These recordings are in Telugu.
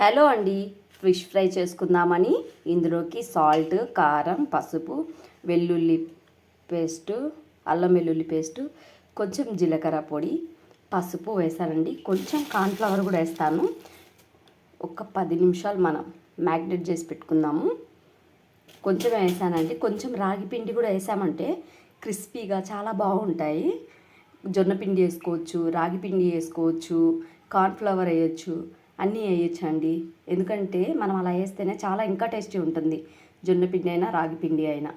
హలో అండి ఫిష్ ఫ్రై చేసుకుందామని. ఇందులోకి సాల్ట్ కారం పసుపు వెల్లుల్లి పేస్టు అల్లం వెల్లుల్లి పేస్టు కొంచెం జీలకర్ర పొడి పసుపు వేసానండి. కొంచెం కార్న్ఫ్లవర్ కూడా వేస్తాను. ఒక పది నిమిషాలు మనం మ్యాగ్నెట్ చేసి పెట్టుకుందాము. కొంచెం వేసానండి. కొంచెం రాగి పిండి కూడా వేసామంటే క్రిస్పీగా చాలా బాగుంటాయి. జొన్న పిండి వేసుకోవచ్చు రాగి పిండి వేసుకోవచ్చు కార్న్ఫ్లవర్ వేయచ్చు. అన్నీ వేయొచ్చండి. ఎందుకంటే మనం అలా వేస్తేనే చాలా ఇంకా టేస్టీ ఉంటుంది. జొన్న పిండి అయినా రాగి పిండి అయినా.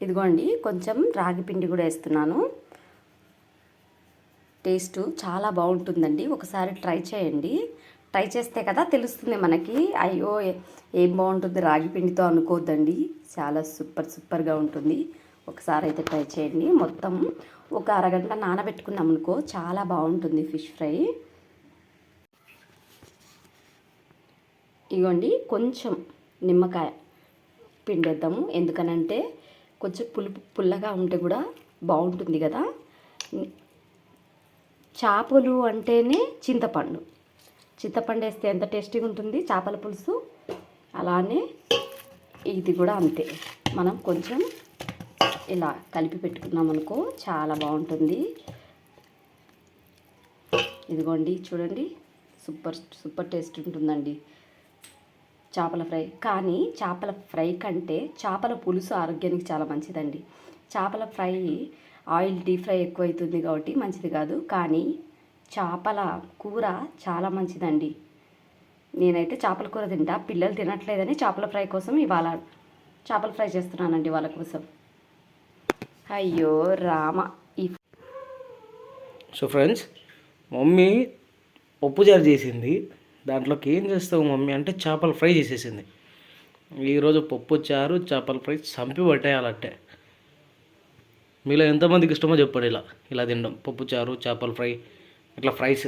ఇదిగోండి కొంచెం రాగి పిండి కూడా వేస్తున్నాను. టేస్ట్ చాలా బాగుంటుందండి. ఒకసారి ట్రై చేయండి. ట్రై చేస్తే కదా తెలుస్తుంది మనకి. అయ్యో ఏం బాగుంటుంది రాగి పిండితో అనుకోవద్దండి చాలా సూపర్ సూపర్గా ఉంటుంది. ఒకసారి అయితే ట్రై చేయండి. మొత్తం ఒక అరగంట నానబెట్టుకున్నాం అనుకో చాలా బాగుంటుంది ఫిష్ ఫ్రై. ఇగోండి కొంచెం నిమ్మకాయ పిండేద్దాము. ఎందుకనంటే కొంచెం పులుపు పుల్లగా ఉంటే కూడా బాగుంటుంది కదా. చేపలు అంటేనే చింతపండు. చింతపండు వేస్తే ఎంత టేస్టీగా ఉంటుంది? చేపల పులుసు. అలానే ఇది కూడా అంతే. మనం కొంచెం ఇలా కలిపి పెట్టుకున్నాం అనుకో చాలా బాగుంటుంది. ఇదిగోండి చూడండి. సూపర్ సూపర్ టేస్ట్ ఉంటుందండి. చేపల ఫ్రై. కానీ చేపల ఫ్రై కంటే చేపల పులుసు ఆరోగ్యానికి చాలా మంచిదండి. చేపల ఫ్రై ఆయిల్ డీప్ ఫ్రై ఎక్కువ అవుతుంది కాబట్టి మంచిది కాదు. కానీ చేపల కూర చాలా మంచిదండి. నేనైతే చేపల కూర తింటా. పిల్లలు తినట్లేదని చేపల ఫ్రై కోసం ఇవాళ చేపల ఫ్రై చేస్తున్నానండి వాళ్ళ కోసం. అయ్యో రామ సో ఫ్రెండ్స్ మమ్మీ పప్పుచారు చేసింది. దాంట్లోకి ఏం చేస్తావు మమ్మీ అంటే చేపల ఫ్రై చేసేసింది. ఈరోజు పప్పు చారు చేపల ఫ్రై చంపి పట్టేయాలంటే. మీలో ఎంతమందికి ఇష్టమో చెప్పండి ఇలా. ఇలా తినడం పప్పు చారు చేపల ఫ్రై ఇట్లా ఫ్రైస్.